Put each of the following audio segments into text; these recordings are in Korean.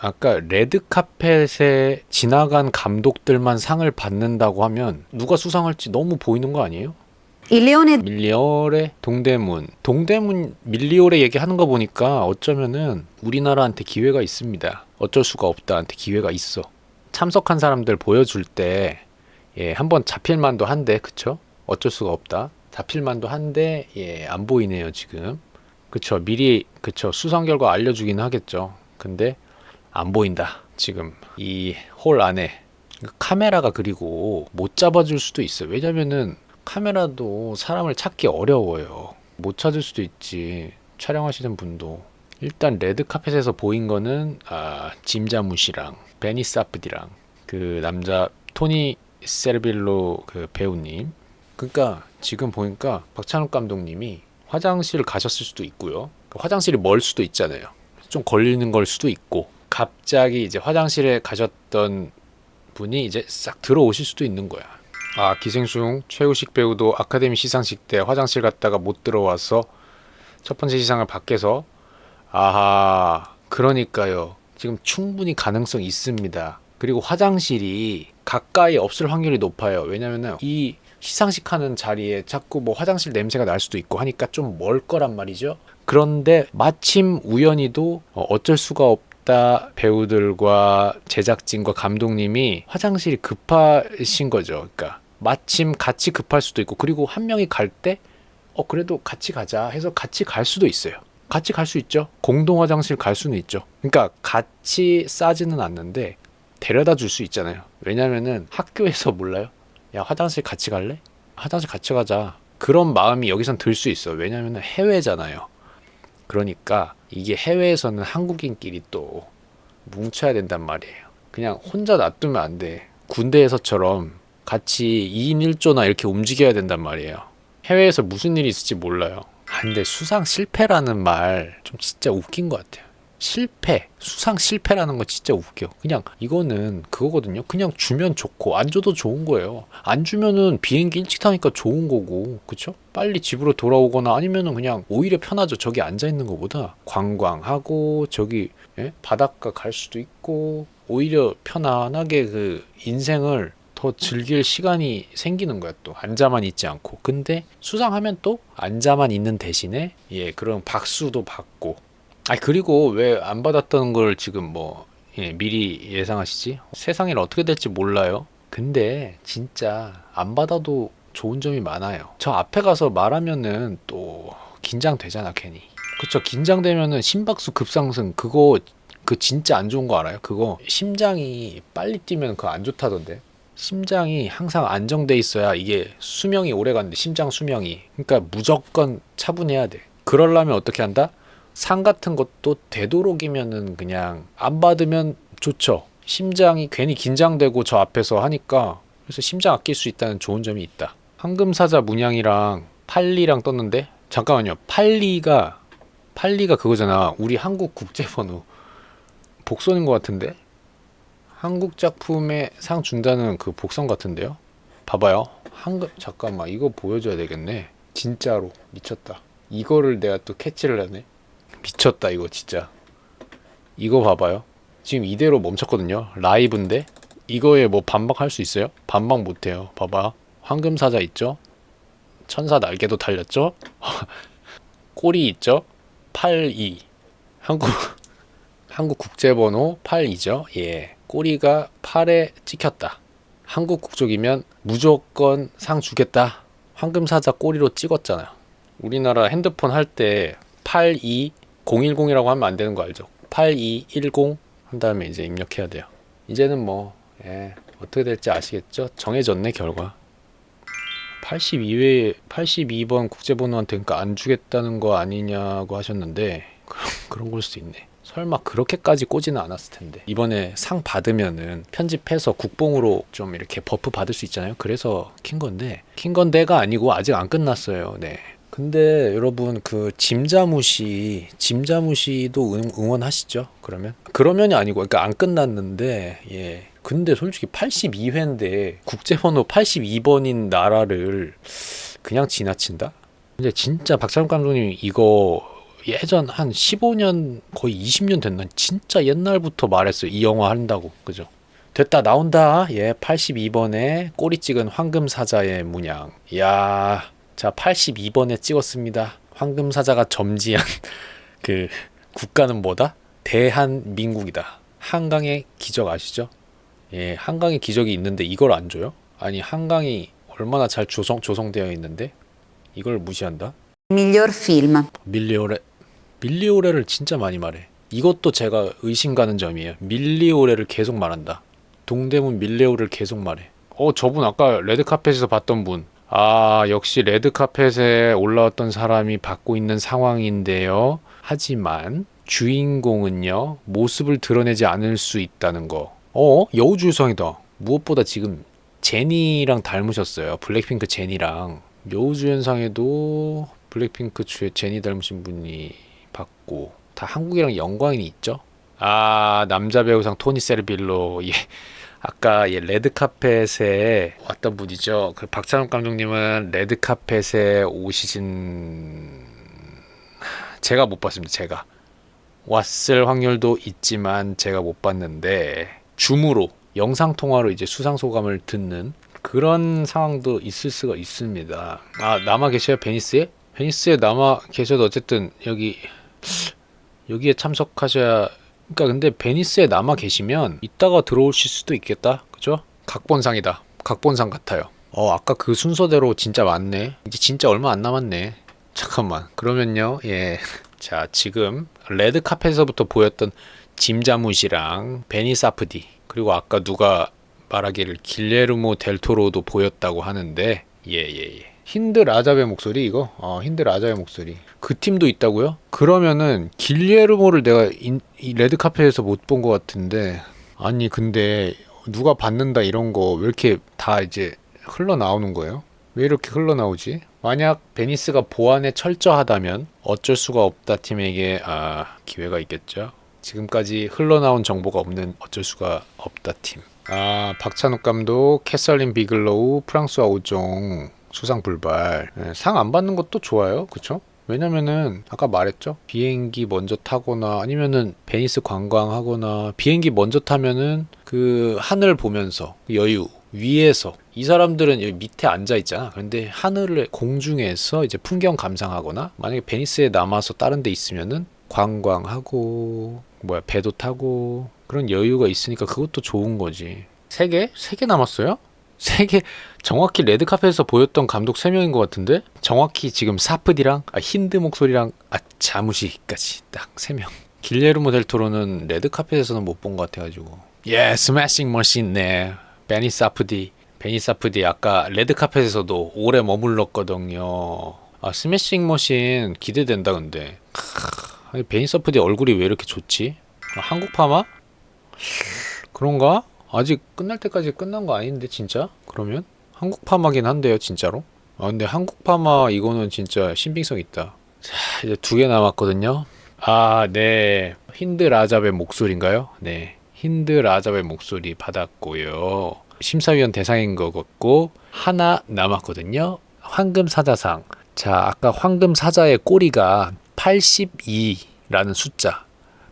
아까 레드 카펫에 지나간 감독들만 상을 받는다고 하면 누가 수상할지 너무 보이는 거 아니에요? Leone 밀리올의 동대문. 동대문 밀리올의 얘기하는 거 보니까 어쩌면은 우리나라한테 기회가 있습니다. 어쩔 수가 없다한테 기회가 있어. 참석한 사람들 보여줄 때 예, 한번 잡힐 만도 한데 그쵸? 어쩔 수가 없다. 잡힐 만도 한데 예, 안 보이네요, 지금. 그쵸? 미리 그쵸? 수상 결과 알려 주기는 하겠죠. 근데 안 보인다. 지금 이 홀 안에 카메라가 그리고 못 잡아줄 수도 있어요. 왜냐면은 카메라도 사람을 찾기 어려워요. 못 찾을 수도 있지. 촬영하시는 분도. 일단 레드 카펫에서 보인 거는 아, 짐 자무시랑 베니 사프디랑 그 남자 토니 세르빌로 그 배우님. 그러니까 지금 보니까 박찬욱 감독님이 화장실 가셨을 수도 있고요. 그 화장실이 멀 수도 있잖아요. 좀 걸리는 걸 수도 있고 갑자기 이제 화장실에 가셨던 분이 이제 싹 들어오실 수도 있는 거야. 아 기생충 최우식 배우도 아카데미 시상식 때 화장실 갔다가 못 들어와서 첫 번째 시상을 밖에서 아하 그러니까요. 지금 충분히 가능성 있습니다. 그리고 화장실이 가까이 없을 확률이 높아요. 왜냐면은 이 시상식 하는 자리에 자꾸 뭐 화장실 냄새가 날 수도 있고 하니까 좀 멀 거란 말이죠. 그런데 마침 우연히도 어, 어쩔 수가 없 다 배우들과 제작진과 감독님이 화장실이 급하신 거죠 그러니까 마침 같이 급할 수도 있고 그리고 한 명이 갈 때 어 그래도 같이 가자 해서 같이 갈 수도 있어요. 같이 갈 수 있죠. 공동 화장실 갈 수는 있죠. 그러니까 같이 싸지는 않는데 데려다 줄 수 있잖아요. 왜냐면은 학교에서 몰라요. 야 화장실 같이 갈래? 화장실 같이 가자. 그런 마음이 여기선 들 수 있어. 왜냐면은 해외잖아요. 그러니까 이게 해외에서는 한국인끼리 또 뭉쳐야 된단 말이에요. 그냥 혼자 놔두면 안 돼. 군대에서처럼 같이 2인 1조나 이렇게 움직여야 된단 말이에요. 해외에서 무슨 일이 있을지 몰라요. 아, 근데 수상 실패라는 말 좀 진짜 웃긴 것 같아요. 실패, 수상 실패라는 거 진짜 웃겨. 그냥 이거는 그거거든요. 그냥 주면 좋고 안 줘도 좋은 거예요. 안 주면은 비행기 일찍 타니까 좋은 거고, 그쵸? 빨리 집으로 돌아오거나 아니면은 그냥 오히려 편하죠. 저기 앉아 있는 것보다 관광하고 저기 예? 바닷가 갈 수도 있고 오히려 편안하게 그 인생을 더 즐길 시간이 생기는 거야 또 앉아만 있지 않고 근데 수상하면 또 앉아만 있는 대신에 예 그런 박수도 받고 아 그리고 왜 안 받았던 걸 지금 뭐 예, 미리 예상하시지? 세상이 어떻게 될지 몰라요. 근데 진짜 안 받아도 좋은 점이 많아요. 저 앞에 가서 말하면은 또 긴장되잖아 괜히. 그쵸 긴장되면은 심박수 급상승 그거 그 진짜 안 좋은 거 알아요? 그거 심장이 빨리 뛰면 그거 안 좋다던데. 심장이 항상 안정돼 있어야 이게 수명이 오래 가는데 심장 수명이. 그러니까 무조건 차분해야 돼. 그러려면 어떻게 한다 상 같은 것도 되도록이면은 그냥 안 받으면 좋죠 심장이 괜히 긴장되고 저 앞에서 하니까 그래서 심장 아낄 수 있다는 좋은 점이 있다 황금사자 문양이랑 팔리랑 떴는데 잠깐만요 팔리가 팔리가 그거잖아 우리 한국 국제번호 복선인 것 같은데 한국 작품에 상 준다는 그 복선 같은데요? 봐봐요. 한국 잠깐만 이거 보여줘야 되겠네. 진짜로 미쳤다. 이거를 내가 또 캐치를 하네. 미쳤다 이거 진짜. 이거 봐봐요. 지금 이대로 멈췄거든요. 라이브인데 이거에 뭐 반박할 수 있어요? 반박 못해요. 봐봐. 황금 사자 있죠? 천사 날개도 달렸죠? 꼬리 있죠? 82. 한국 한국 국제번호 82죠. 예. 꼬리가 팔에 찍혔다. 한국 국적이면 무조건 상 주겠다. 황금사자 꼬리로 찍었잖아요. 우리나라 핸드폰 할 때 82010이라고 하면 안 되는 거 알죠? 8210 한 다음에 이제 입력해야 돼요. 이제는 뭐 예, 어떻게 될지 아시겠죠? 정해졌네 결과. 82회 82번 국제번호한테 그러니까 안 주겠다는 거 아니냐고 하셨는데 그런 그런 걸 수도 있네. 설마 그렇게까지 꼬지는 않았을 텐데 이번에 상 받으면은 편집해서 국뽕으로 좀 이렇게 버프 받을 수 있잖아요 그래서 킨 건데 킨 건데가 아니고 아직 안 끝났어요 네 근데 여러분 그 짐자무시 짐자무시도 응, 응원하시죠 그러면? 그러면이 아니고 그러니까 안 끝났는데 예. 근데 솔직히 82회인데 국제번호 82번인 나라를 그냥 지나친다? 근데 진짜 박찬욱 감독님이 이거 예전 한 15년 거의 20년 됐나? 진짜 옛날부터 말했어요. 이 영화 한다고. 그죠? 됐다 나온다. 예 82번에 꼬리 찍은 황금 사자의 문양. 야 자 82번에 찍었습니다 황금 사자가 점지한 그 국가는 뭐다 대한민국이다 한강의 기적 아시죠 예 한강의 기적이 있는데 이걸 안 줘요 아니 한강이 얼마나 잘 조성 조성되어 있는데 이걸 무시한다 Miglior film. 밀리오레 밀리오레를 진짜 많이 말해. 이것도 제가 의심 가는 점이에요. 밀리오레를 계속 말한다. 동대문 밀리오레를 계속 말해. 어 저분 아까 레드카펫에서 봤던 분. 아 역시 레드카펫에 올라왔던 사람이 받고 있는 상황인데요. 하지만 주인공은요 모습을 드러내지 않을 수 있다는 거. 어 여우주연상이다. 무엇보다 지금 제니랑 닮으셨어요. 블랙핑크 제니랑 여우주연상에도 블랙핑크 제니 닮으신 분이 받고 다 한국이랑 연관이 있죠. 아 남자 배우상 토니 세르빌로 예 아까 예 레드 카펫에 왔던 분이죠. 그 박찬욱 감독님은 레드 카펫에 오시진 제가 못 봤습니다. 제가 왔을 확률도 있지만 제가 못 봤는데 줌으로 영상 통화로 이제 수상 소감을 듣는 그런 상황도 있을 수가 있습니다. 아 남아 계셔요 베니스에? 베니스에 남아 계셔도 어쨌든 여기 여기에 참석하셔야 그러니까 근데 베니스에 남아 계시면 이따가 들어오실 수도 있겠다. 그죠? 각본상이다. 각본상 같아요. 어 아까 그 순서대로 진짜 맞네. 이제 진짜 얼마 안 남았네. 잠깐만. 그러면요. 예. 자, 지금 레드 카펫에서부터 보였던 짐 자무시랑 베니 사프디 그리고 아까 누가 말하기를 길레르모 델토로도 보였다고 하는데 예예예. 힌드 라잡의 목소리 이거? 어, 힌드 라잡의 목소리. 그 팀도 있다고요? 그러면은 길레르모를 내가 인, 이 레드 카펫에서 못 본 것 같은데 아니 근데 누가 받는다 이런 거 왜 이렇게 다 이제 흘러 나오는 거예요? 왜 이렇게 흘러나오지? 만약 베니스가 보안에 철저하다면 어쩔 수가 없다 팀에게 아, 기회가 있겠죠. 지금까지 흘러나온 정보가 없는 어쩔 수가 없다 팀. 아 박찬욱 감독, 캐서린 비글로우, 프랑스와 오종 수상 불발. 네, 상안 받는 것도 좋아요, 그쵸? 왜냐면은 아까 말했죠 비행기 먼저 타거나 아니면은 베니스 관광하거나 비행기 먼저 타면은 그 하늘 보면서 여유 위에서 이 사람들은 여기 밑에 앉아 있잖아 근데 하늘을 공중에서 이제 풍경 감상하거나 만약에 베니스에 남아서 다른 데 있으면은 관광하고 뭐야 배도 타고 그런 여유가 있으니까 그것도 좋은 거지 세 개? 세 개 남았어요? 세개 정확히 레드카펫에서 보였던 감독 세 명인 것 같은데 정확히 지금 사프디랑 아, 힌드 목소리랑 아 자무시까지 딱세 명. 길레르모 델토로는 레드카펫에서는 못 본 것 같아가지고. 예 스매싱 머신 네. 베니 사프디. 베니 사프디 아까 레드카펫에서도 오래 머물렀거든요. 아 스매싱 머신 기대된다 근데. 크, 베니 사프디 얼굴이 왜 이렇게 좋지? 아, 한국 파마? 그런가 아직 끝날 때까지 끝난 거 아닌데 진짜? 그러면 한국 파마긴 한데요 진짜로? 아 근데 한국 파마 이거는 진짜 신빙성 있다. 자 이제 두 개 남았거든요. 아 네. 힌드 라잡의 목소리인가요? 네. 힌드 라잡의 목소리 받았고요. 심사위원 대상인 것 같고 하나 남았거든요. 황금 사자상. 자 아까 황금 사자의 꼬리가 82라는 숫자.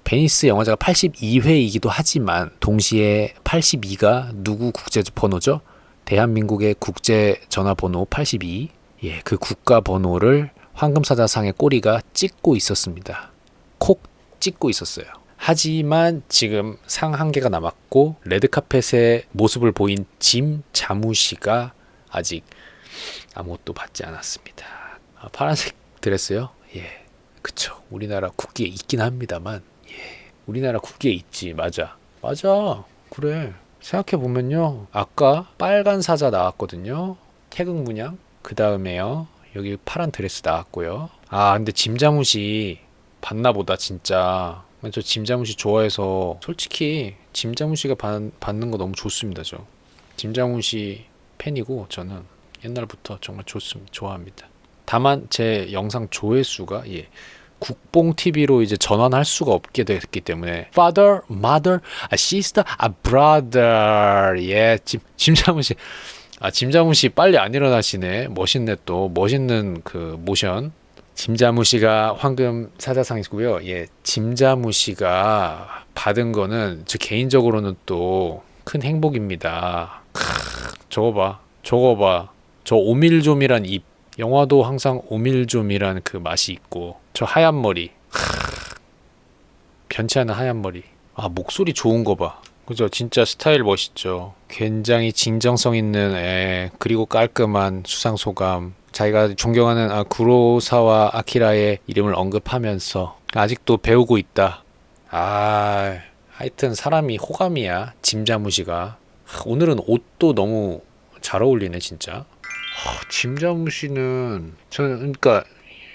베니스 영화제가 82회이기도 하지만 동시에 82가 누구 국제 번호죠? 대한민국의 국제 전화번호 82. 예, 그 국가 번호를 황금사자상의 꼬리가 찍고 있었습니다. 콕 찍고 있었어요. 하지만 지금 상 한 개가 남았고 레드카펫의 모습을 보인 짐 자무시가 아직 아무것도 받지 않았습니다. 아, 파란색 드레스요? 예, 그쵸. 우리나라 국기에 있긴 합니다만 우리나라 국기에 있지. 맞아. 맞아. 그래. 생각해 보면요. 아까 빨간 사자 나왔거든요. 태극 문양. 그 다음에요. 여기 파란 드레스 나왔고요. 아 근데 짐자무시 봤나 보다 진짜. 저 짐자무시 좋아해서 솔직히 짐자무시가 받, 받는 거 너무 좋습니다 저. 짐자무시 팬이고 저는 옛날부터 정말 좋습니다 좋아합니다. 다만 제 영상 조회수가 예 국뽕 TV로 이제 전환할 수가 없게 됐기 때문에 father, mother, a sister, a brother 예, 짐 짐자무 씨. 아, 짐자무 씨 빨리 안 일어나시네. 멋있네 또. 멋있는 그 모션. 짐자무 씨가 황금 사자상이고요. 예, 짐자무 씨가 받은 거는 저 개인적으로는 또 큰 행복입니다. 크, 저거 봐, 저거 봐, 저 오밀조밀한 입. 영화도 항상 오밀조밀한 그 맛이 있고 저 하얀 머리, 크, 변치 않은 하얀 머리. 아 목소리 좋은 거 봐. 그죠? 진짜 스타일 멋있죠. 굉장히 진정성 있는 애, 그리고 깔끔한 수상 소감. 자기가 존경하는 아, 구로사와 아키라의 이름을 언급하면서 아직도 배우고 있다. 아, 하여튼 사람이 호감이야. 짐자무시가. 하, 오늘은 옷도 너무 잘 어울리네, 진짜. 하, 짐자무시는 저는 그러니까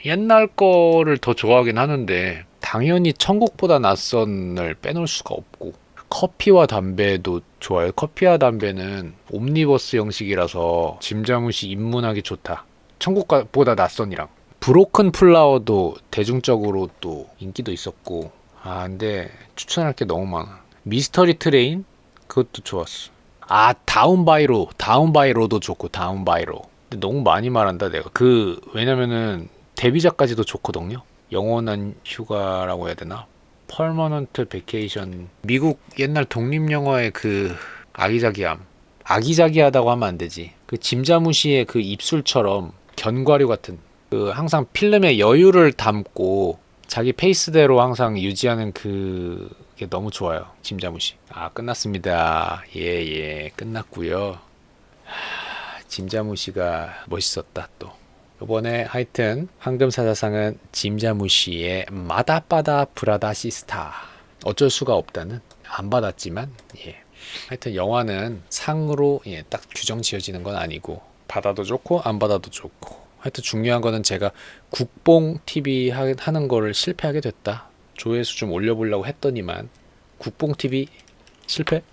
옛날 거를 더 좋아하긴 하는데 당연히 천국보다 낯선을 빼놓을 수가 없고 커피와 담배도 좋아요. 커피와 담배는 옴니버스 형식이라서 짐자무시 입문하기 좋다. 천국보다 낯선이랑 브로큰 플라워도 대중적으로 또 인기도 있었고 아 근데 추천할 게 너무 많아. 미스터리 트레인 그것도 좋았어. 아 다운 바이로 다운 바이로도 좋고 다운 바이로. 근데 너무 많이 말한다 내가. 그 왜냐면은 데뷔작까지도 좋거든요. 영원한 휴가라고 해야 되나? 퍼머넌트 베케이션 미국 옛날 독립 영화의 그 아기자기함. 아기자기하다고 하면 안 되지. 그 짐자무시의 그 입술처럼 견과류 같은 그 항상 필름에 여유를 담고 자기 페이스대로 항상 유지하는 그게 너무 좋아요 짐자무시 아 끝났습니다. 예예. 끝났고요. 하, 짐자무시가 멋있었다 또. 이번에 하여튼 황금사자상은 짐자무시의 마다바다 브라다 시스타. 어쩔 수가 없다는 안 받았지만 예. 하여튼 영화는 상으로 예, 딱 규정 지어지는 건 아니고 받아도 좋고 안 받아도 좋고. 하여튼 중요한 거는 제가 국뽕 TV 하- 하는 거를 실패하게 됐다. 조회수 좀 올려보려고 했더니만 국뽕 TV 실패